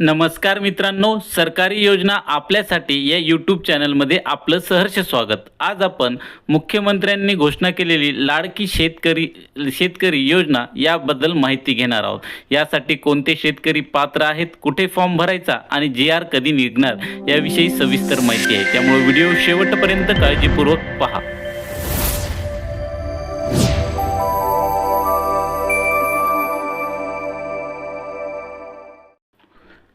नमस्कार मित्रांनो सरकारी योजना आपल्यासाठी या यूट्यूब चॅनलमध्ये आपलं सहर्ष स्वागत. आज आपण मुख्यमंत्र्यांनी घोषणा केलेली लाडकी शेतकरी शेतकरी योजना याबद्दल माहिती घेणार आहोत. यासाठी कोणते शेतकरी पात्र आहेत कुठे फॉर्म भरायचा आणि जी आर कधी निघणार याविषयी सविस्तर माहिती आहे. त्यामुळे व्हिडिओ शेवटपर्यंत काळजीपूर्वक पहा.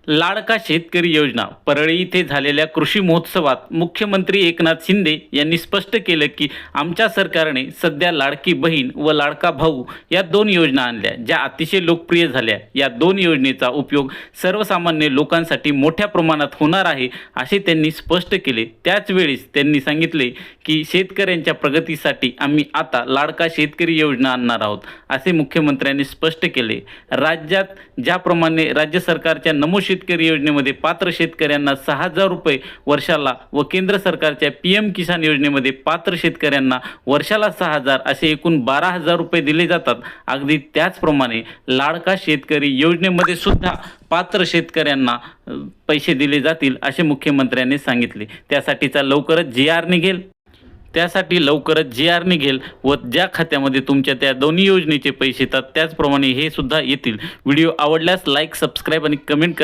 लाडका शेतकरी योजना. परळी इथे झालेल्या कृषी महोत्सवात मुख्यमंत्री एकनाथ शिंदे यांनी स्पष्ट केलं की आमच्या सरकारने सध्या लाडकी बहीण व लाडका भाऊ या दोन योजना आणल्या ज्या अतिशय लोकप्रिय झाल्या. या दोन योजनेचा उपयोग सर्वसामान्य लोकांसाठी मोठ्या प्रमाणात होणार आहे असे त्यांनी स्पष्ट केले. त्याच वेळेस त्यांनी सांगितले की शेतकऱ्यांच्या प्रगतीसाठी आम्ही आता लाडका शेतकरी योजना आणणार आहोत असे मुख्यमंत्र्यांनी स्पष्ट केले. राज्यात ज्याप्रमाणे राज्य सरकारच्या नमो शेतकरी योजनेमध्ये पात्र शेतकऱ्यांना सहा हजार रुपये वर्षाला व केंद्र सरकारच्या पी एम किसान योजनेमध्ये पात्र शेतकऱ्यांना वर्षाला सहा हजार असे एकूण बारा हजार रुपये दिले जातात. अगदी त्याचप्रमाणे लाडका शेतकरी योजनेमध्ये सुद्धा पात्र शेतकऱ्यांना पैसे दिले जातील असे मुख्यमंत्र्यांनी सांगितले. त्यासाठीचा लवकरच जी आर निघेल. त्यासाठी लवकरच जी आर निघेल व ज्या खात्यामध्ये तुमच्या त्या दोन्ही योजनेचे पैसे येतात त्याचप्रमाणे हे सुद्धा येतील. व्हिडिओ आवडल्यास लाईक सबस्क्राईब आणि कमेंट